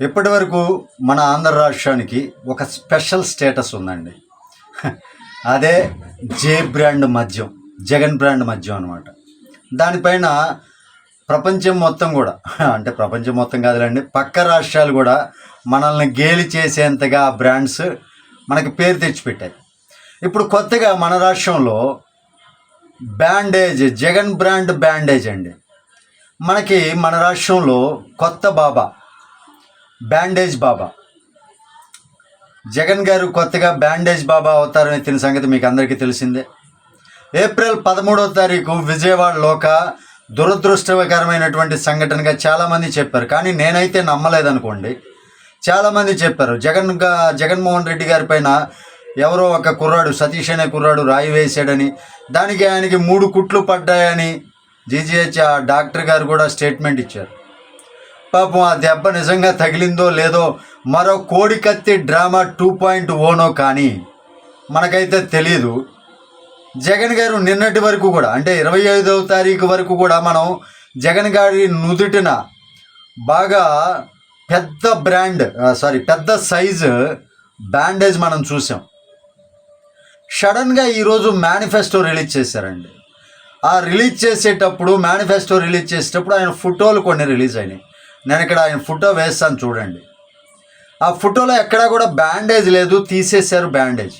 ఇప్పటి వరకు మన ఆంధ్ర రాష్ట్రానికి ఒక స్పెషల్ స్టేటస్ ఉందండి. అదే జే బ్రాండ్ మద్యం జగన్ బ్రాండ్ మద్యం అనమాట దానిపైన ప్రపంచం మొత్తం కూడా అంటే ప్రపంచం మొత్తం కాదులేండి పక్క రాష్ట్రాలు కూడా మనల్ని గేలి చేసేంతగా ఆ బ్రాండ్స్ మనకి పేరు తెచ్చిపెట్టాయి. ఇప్పుడు కొత్తగా మన రాష్ట్రంలో బ్యాండేజ్ జగన్ బ్రాండ్ బ్యాండేజ్ అండి. మనకి మన రాష్ట్రంలో కొత్త బాబా బ్యాండేజ్ బాబా. జగన్ గారు కొత్తగా బ్యాండేజ్ బాబా అవుతారని తిన సంగతి మీకు అందరికీ తెలిసిందే. ఏప్రిల్ పదమూడవ తారీఖు విజయవాడలో ఒక దురదృష్టకరమైనటువంటి సంఘటనగా చాలామంది చెప్పారు. కానీ నేనైతే నమ్మలేదనుకోండి. చాలామంది చెప్పారు జగన్గా జగన్మోహన్ రెడ్డి గారి పైన ఎవరో ఒక కుర్రాడు సతీష్ అనే కుర్రాడు రాయి వేసాడని దానికి ఆయనకి మూడు కుట్లు పడ్డాయని జీజీహెచ్ ఆ డాక్టర్ గారు కూడా స్టేట్మెంట్ ఇచ్చారు. పాపం ఆ దెబ్బ నిజంగా తగిలిందో లేదో మరో కోడికత్తి డ్రామా టూ పాయింట్ ఓనో కానీ మనకైతే తెలియదు జగన్ గారు నిన్నటి వరకు కూడా అంటే ఇరవై ఐదవ తారీఖు వరకు కూడా మనం జగన్ గారి నుదుటిన బాగా పెద్ద బ్రాండ్ సారీ పెద్ద సైజు బ్యాండేజ్ మనం చూసాం. సడన్గా ఈరోజు మేనిఫెస్టో రిలీజ్ చేశారండి. ఆ రిలీజ్ చేసేటప్పుడు మేనిఫెస్టో రిలీజ్ చేసేటప్పుడు ఆయన ఫోటోలు కొన్ని రిలీజ్ అయినాయి. నేను ఇక్కడ ఆయన ఫోటో వేస్తాను చూడండి. ఆ ఫోటోలో ఎక్కడా కూడా బ్యాండేజ్ లేదు తీసేశారు బ్యాండేజ్.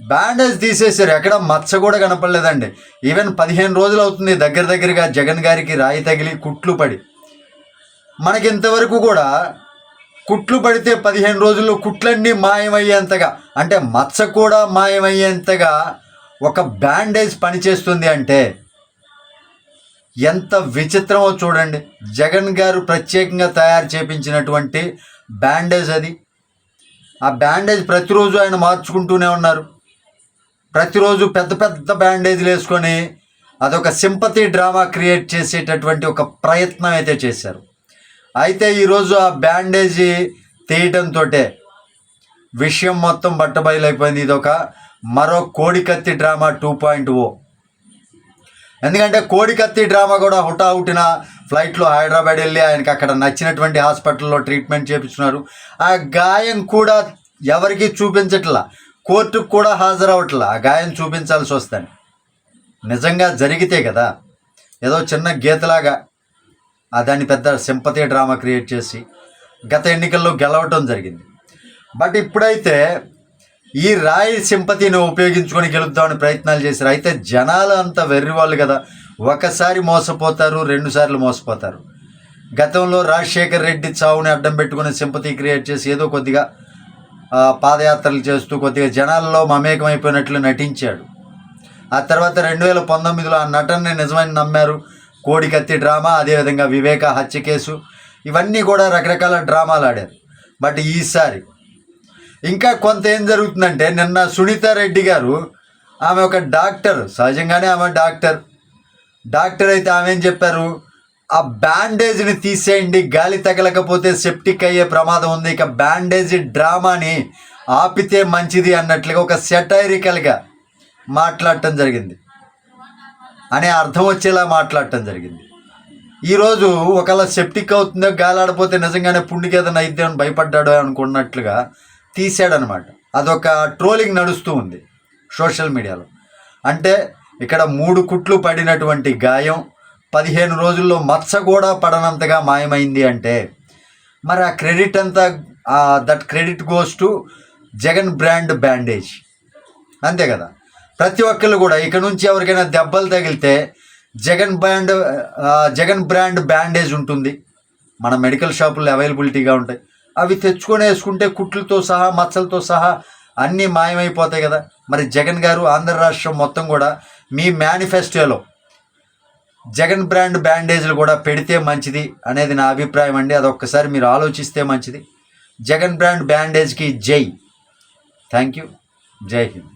బ్యాండేజ్ తీసేశారు ఎక్కడ మచ్చ కూడా కనపడలేదండి. ఈవెన్ పదిహేను రోజులు అవుతుంది దగ్గర దగ్గరగా జగన్ గారికి రాయి తగిలి కుట్లు పడి. మనకి ఇంతవరకు కూడా కుట్లు పడితే పదిహేను రోజుల్లో కుట్లన్నీ మాయమయ్యేంతగా అంటే మచ్చ కూడా మాయమయ్యేంతగా ఒక బ్యాండేజ్ పనిచేస్తుంది అంటే ఎంత విచిత్రమో చూడండి. జగన్ గారు ప్రత్యేకంగా తయారు చేపించినటువంటి బ్యాండేజ్ అది. ఆ బ్యాండేజ్ ప్రతిరోజు ఆయన మార్చుకుంటూనే ఉన్నారు. ప్రతిరోజు పెద్ద పెద్ద బ్యాండేజ్లు వేసుకొని అదొక సింపతి డ్రామా క్రియేట్ చేసేటటువంటి ఒక ప్రయత్నం అయితే చేశారు. అయితే ఈరోజు ఆ బ్యాండేజీ తీయటంతో విషయం మొత్తం బట్టబయలైపోయింది. ఇది ఒక మరో కోడికత్తి డ్రామా టూ పాయింట్ ఓ. ఎందుకంటే కోడికత్తి డ్రామా కూడా హుటాహుటిన ఫ్లైట్లో హైదరాబాద్ వెళ్ళి ఆయనకి అక్కడ నచ్చినటువంటి హాస్పిటల్లో ట్రీట్మెంట్ చేపించున్నారు ఆ గాయం కూడా ఎవరికి చూపించట్లా కోర్టుకు కూడా హాజరవట్లా ఆ గాయం చూపించాల్సి వస్తుంది. నిజంగా జరిగితే కదా ఏదో చిన్న గీతలాగా ఆ దాన్ని పెద్ద సింపతి డ్రామా క్రియేట్ చేసి గత ఎన్నికల్లో గెలవటం జరిగింది. బట్ ఇప్పుడైతే ఈ రాయి సింపతిని ఉపయోగించుకొని గెలుద్దామని ప్రయత్నాలు చేశారు. అయితే జనాలు అంత వెర్రి వాళ్ళు కదా. ఒకసారి మోసపోతారు రెండుసార్లు మోసపోతారు. గతంలో రాజశేఖర్ రెడ్డి చావుని అడ్డం పెట్టుకుని సింపతి క్రియేట్ చేసి ఏదో కొద్దిగా పాదయాత్రలు చేస్తూ కొద్దిగా జనాల్లో మమేకమైపోయినట్లు నటించాడు. ఆ తర్వాత రెండు వేల పంతొమ్మిదిలో ఆ నటనని నిజమని నమ్మారు. కోడికత్తి డ్రామా అదేవిధంగా వివేక హత్య కేసు. ఇవన్నీ కూడా రకరకాల డ్రామాలు ఆడారు. బట్ ఈసారి ఇంకా కొంత ఏం జరుగుతుందంటే నిన్న సునీత రెడ్డి గారు ఆమె ఒక డాక్టర్ సహజంగానే ఆమె డాక్టర్. డాక్టర్ అయితే ఆమె ఏం చెప్పారు? ఆ బ్యాండేజ్ని తీసేయండి గాలి తగలకపోతే సెప్టిక్ అయ్యే ప్రమాదం ఉంది ఇక బ్యాండేజ్ డ్రామాని ఆపితే మంచిది అన్నట్లుగా ఒక సెటైరికల్గా మాట్లాడటం జరిగింది. అనే అర్థం వచ్చేలా మాట్లాడటం జరిగింది. ఈరోజు ఒకవేళ సెప్టిక్ అవుతుందో గాలాడిపోతే నిజంగానే పుండికి ఏదైనా అయితే అని భయపడ్డాడో అనుకున్నట్లుగా తీసాడనమాట అదొక ట్రోలింగ్ నడుస్తూ ఉంది సోషల్ మీడియాలో. అంటే ఇక్కడ మూడు కుట్లు పడినటువంటి గాయం పదిహేను రోజుల్లో మచ్చ కూడా పడనంతగా మాయమైంది అంటే మరి ఆ క్రెడిట్ అంతా that credit goes to Jagan brand bandage. అంతే కదా? ప్రతి ఒక్కళ్ళు కూడా ఇక నుంచి ఎవరికైనా దెబ్బలు తగిలితే Jagan brand Jagan brand bandage ఉంటుంది. మన మెడికల్ షాపుల్లో అవైలబిలిటీగా ఉంటాయి. అవి తెచ్చుకొని వేసుకుంటే కుట్లతో సహా మచ్చలతో సహా అన్నీ మాయమైపోతాయి కదా. మరి జగన్ గారు ఆంధ్ర రాష్ట్రం మొత్తం కూడా మీ మేనిఫెస్టోలో జగన్ బ్రాండ్ బ్యాండేజ్లు కూడా పెడితే మంచిది అనేది నా అభిప్రాయం అండి. అదొక్కసారి మీరు ఆలోచిస్తే మంచిది. జగన్ బ్రాండ్ బ్యాండేజ్కి జై. థ్యాంక్ యూ జై హింద్.